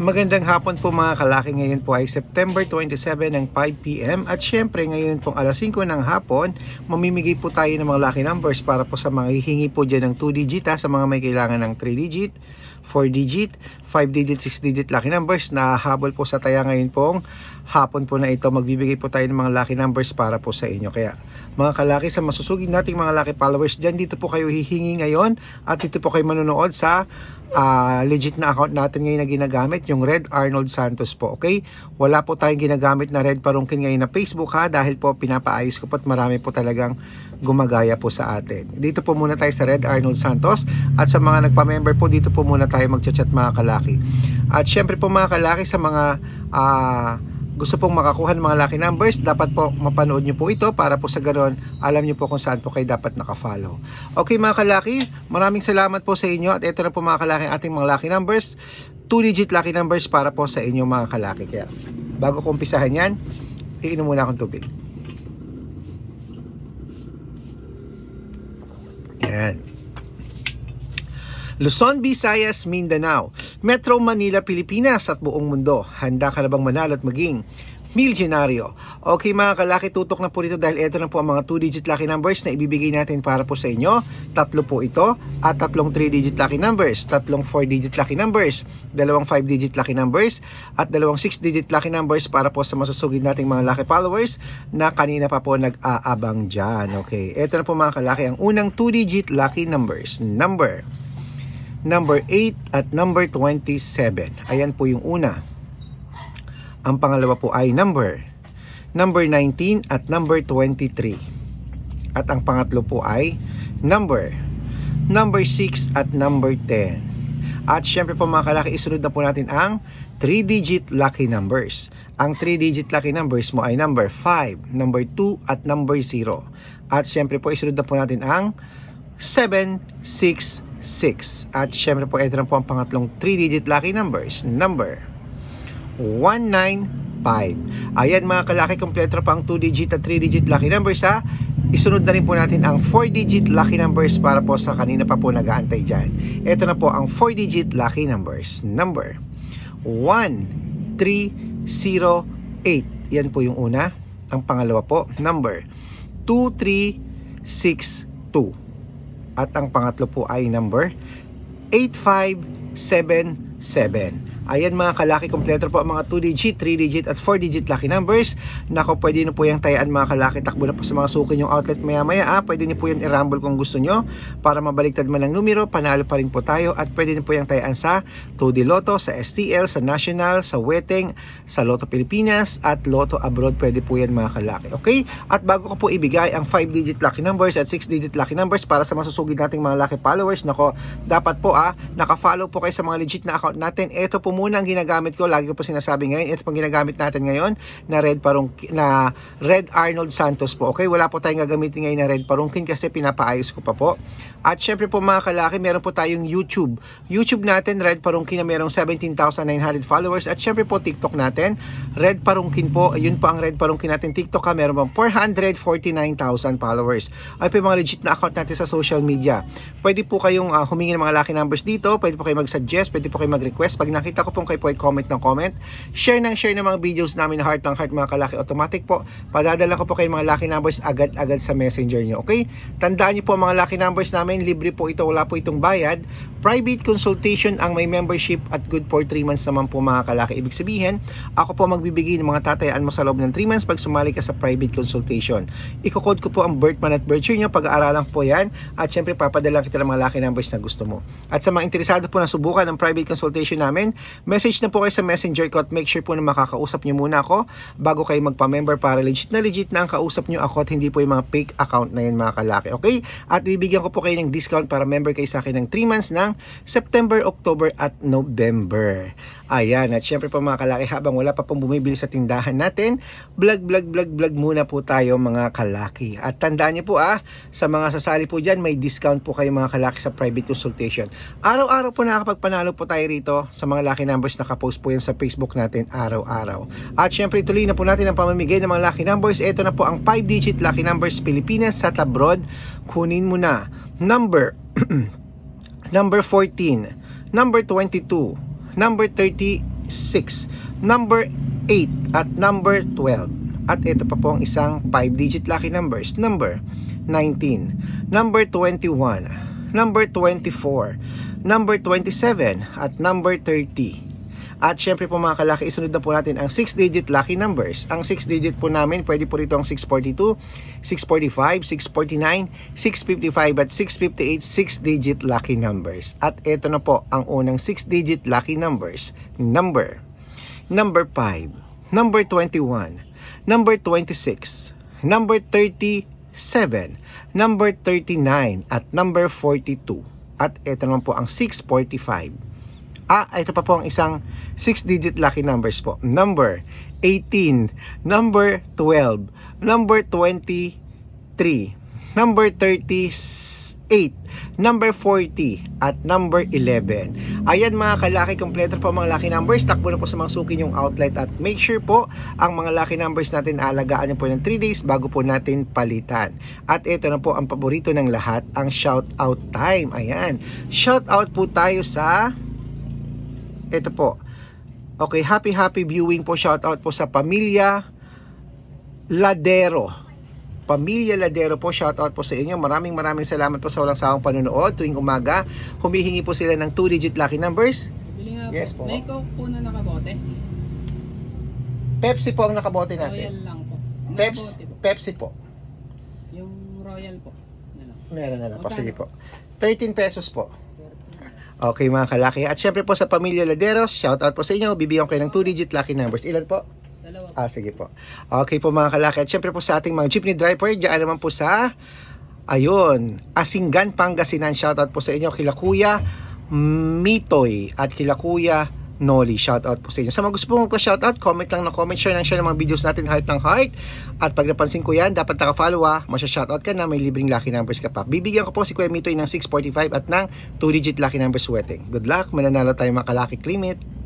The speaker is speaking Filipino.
Magandang hapon po mga kalaki. Ngayon po ay September 27 ng 5pm at syempre ngayon pong alas 5 ng hapon, mamimigay po tayo ng mga lucky numbers para po sa mga hihingi po dyan ng 2 digit ha, sa mga may kailangan ng 3 digit, 4 digit, 5 digit, 6 digit lucky numbers na habol po sa taya ngayon pong hapon po na ito. Magbibigay po tayo ng mga lucky numbers para po sa inyo. Kaya mga kalaki sa masusugid nating mga lucky followers dyan, dito po kayo hihingi ngayon at dito po kayo manonood sa ah, legit na account natin ngayon na ginagamit, yung Red Arnold Santos po, okay? Wala po tayong ginagamit na Red Parungkin ngayon na Facebook ha, dahil po pinapaayos ko po at marami po talagang gumagaya po sa atin. Dito po muna tayo sa Red Arnold Santos at sa mga nagpa-member po, dito po muna tayo mag-chat mga kalaki. At syempre po mga kalaki sa mga ah, gusto pong makakuha ng mga lucky numbers, dapat po mapanood nyo po ito para po sa ganon, alam nyo po kung saan po kayo dapat nakafollow. Okay mga kalaki, maraming salamat po sa inyo at ito na po mga kalaki ating mga lucky numbers, 2-digit lucky numbers para po sa inyo mga kalaki. Kaya bago ko umpisahan yan, iinom muna akong tubig. Yan. Luzon, Visayas, Mindanao, Metro Manila, Pilipinas at buong mundo. Handa ka na bang manalo at maging milyonaryo? Okay mga kalaki, tutok na po dito dahil ito na po ang mga 2-digit lucky numbers na ibibigay natin para po sa inyo. Tatlo po ito at tatlong 3-digit lucky numbers, tatlong 4-digit lucky numbers, dalawang 5-digit lucky numbers at dalawang 6-digit lucky numbers para po sa masusugid nating mga lucky followers na kanina pa po nag-aabang dyan. Okay, ito na po mga kalaki ang unang 2-digit lucky numbers. Number number 8 at number 27. Ayan po yung una. Ang pangalawa po ay number number 19 at number 23. At ang pangatlo po ay number number 6 at number 10. At syempre po mga kalaki, isunod na po natin ang 3-digit lucky numbers. Ang 3-digit lucky numbers mo ay number 5, number 2 at number 0. At syempre po isunod na po natin ang 766. At syempre po ito na po ang pangatlong 3-digit lucky numbers. Number 195. Ayan mga kalaki, kompleto pa ang 2-digit at 3-digit lucky numbers ha. Isunod na rin po natin ang 4-digit lucky numbers para po sa kanina pa po nag-aantay dyan. Ito na po ang 4-digit lucky numbers. Number 1308. Yan po yung una. Ang pangalawa po, number 2362. At ang pangatlo po ay number 8577. Ayan mga kalaki, kompleto po ang mga 2-digit, 3-digit at 4-digit lucky numbers. Nako, pwede nyo po yung tayaan mga kalaki. Takbo na po sa mga suki yung outlet maya maya. Ah. Pwede nyo po yan i-rumble kung gusto nyo para mabaliktad man ang numero. Panalo pa rin po tayo. At pwede nyo po yung tayaan sa 2D Lotto, sa STL, sa National, sa Weteng, sa Lotto Pilipinas at Lotto Abroad. Pwede po yan mga kalaki. Okay? At bago ko po ibigay ang 5-digit lucky numbers at 6-digit lucky numbers para sa masusugid nating mga lucky followers. Nako, dapat po ah, naka-follow po kayo sa mga legit na account natin. Ito po muna ang ginagamit ko. Lagi ko po sinasabi ngayon. Ito pong ginagamit natin ngayon na Red Parung na Red Arnold Santos po. Okay, wala po tayong gagamitin ngayon na Red Parungkin kasi pinapaayos ko pa po. At syempre po mga kalaki, meron po tayong YouTube. YouTube natin, Red Parungkin na merong 17,900 followers. At syempre po TikTok natin, Red Parungkin po. Yun po ang Red Parungkin natin TikTok ha. Meron pong 449,000 followers. Ay po yung mga legit na account natin sa social media. Pwede po kayong ah, humingi ng mga lucky numbers dito. Pwede po kayo mag-suggest. Pwede po kayo mag-request. Pag nakita ko pong kayo po ay comment ng comment. Share ng share ng mga videos namin na heart ng heart mga kalaki. Automatic po. Padadala ko po kayo mga lucky numbers agad-agad sa messenger nyo. Okay? Tandaan nyo po mga lucky numbers namin. Libre po ito. Wala po itong bayad. Private consultation ang may membership at good for 3 months naman po mga kalaki. Ibig sabihin, ako po magbibigay ng mga tatayaan mo sa loob ng 3 months pag sumali ka sa private consultation. Iko-code ko po ang birth month at birth year nyo. Pag-aaralan po yan. At syempre, papadala kita ng mga lucky numbers na gusto mo. At sa mga interesado po na subukan ang private consultation namin, message na po kayo sa messenger ko at make sure po na makakausap nyo muna ako bago kayo magpa-member para legit na legit na ang kausap nyo ako at hindi po yung mga fake account na yan mga kalaki. Okay? At bibigyan ko po kayo ng discount para member kayo sa akin ng 3 months ng September, October at November. Ayan. At syempre po mga kalaki, habang wala pa pong bumibili sa tindahan natin, vlog, vlog, vlog, vlog muna po tayo mga kalaki. At tandaan niyo po ah, sa mga sasali po dyan, may discount po kayo mga kalaki sa private consultation. Araw-araw po nakakapagpanalo po tayo rito sa mga lucky numbers nakapost po yan sa Facebook natin araw-araw. At syempre tuloy na po natin ang pamamigay ng mga lucky numbers. Ito na po ang 5-digit lucky numbers Pilipinas sa abroad. Kunin mo na. Number number 14, number 22, number 30 6, number 8 at number 12. At ito pa po ang isang 5-digit lucky numbers, number 19, number 21, number 24, number 27 at number 30. At syempre po mga kalaki, isunod na po natin ang 6-digit lucky numbers. Ang 6-digit po namin, pwede po rito ang 642, 645, 649, 655 at 658 6-digit lucky numbers. At ito na po ang unang 6-digit lucky numbers. Number, number 5, number 21, number 26, number 37, number 39 at number 42. At ito naman po ang 645. Ah, ito pa po ang isang 6-digit lucky numbers po. Number 18, number 12, number 23, number 38, number 40, at number 11. Ayan mga kalaki, kompleto po mga lucky numbers. Takbo na po sa mga suki yung outlet at make sure po ang mga lucky numbers natin alagaan niyo po ng 3 days bago po natin palitan. At ito na po ang paborito ng lahat, ang shout out time. Ayan. Shout out po tayo sa ito po. Okay, happy happy viewing po. Shout out po sa Pamilya Ladero. Pamilya Ladero po, shout out po sa inyo. Maraming maraming salamat po sa walang sawang panonood tuwing umaga. Humihingi po sila ng 2-digit lucky numbers. Yes po. May coke po na nakabote. Pepsi po ang nakabote Royal natin. lang po. Peps, Nakabote po. Pepsi po. Yung Royal po. Ano? Meron na lang po. Magkano? Sige po. 13 pesos po. Okay mga kalaki. At syempre po sa Pamilya Laderos, shout out po sa inyo. Bibigyan ko kayo ng 2-digit lucky numbers. Ilan po? Ah, sige po. Okay po mga kalaki. At syempre po sa ating mga jeepney driver, diyan naman po sa, ayun, Asinggan, Pangasinan. Shoutout po sa inyo, kila Kuya Mitoy at kila Kuya Noli. Shoutout po sa inyo. Sa mga gusto po magpa-shoutout, comment lang na comment, share ng share ng mga videos natin, heart ng heart. At pag napansin ko yan, dapat naka-follow ah, masya-shoutout ka na, may libreng lucky numbers ka pa. Bibigyan ko po si Kuya Mitoy ng 645 at ng 2-digit lucky numbers wedding. Good luck, mananalo tayo mga kalaki. Claim.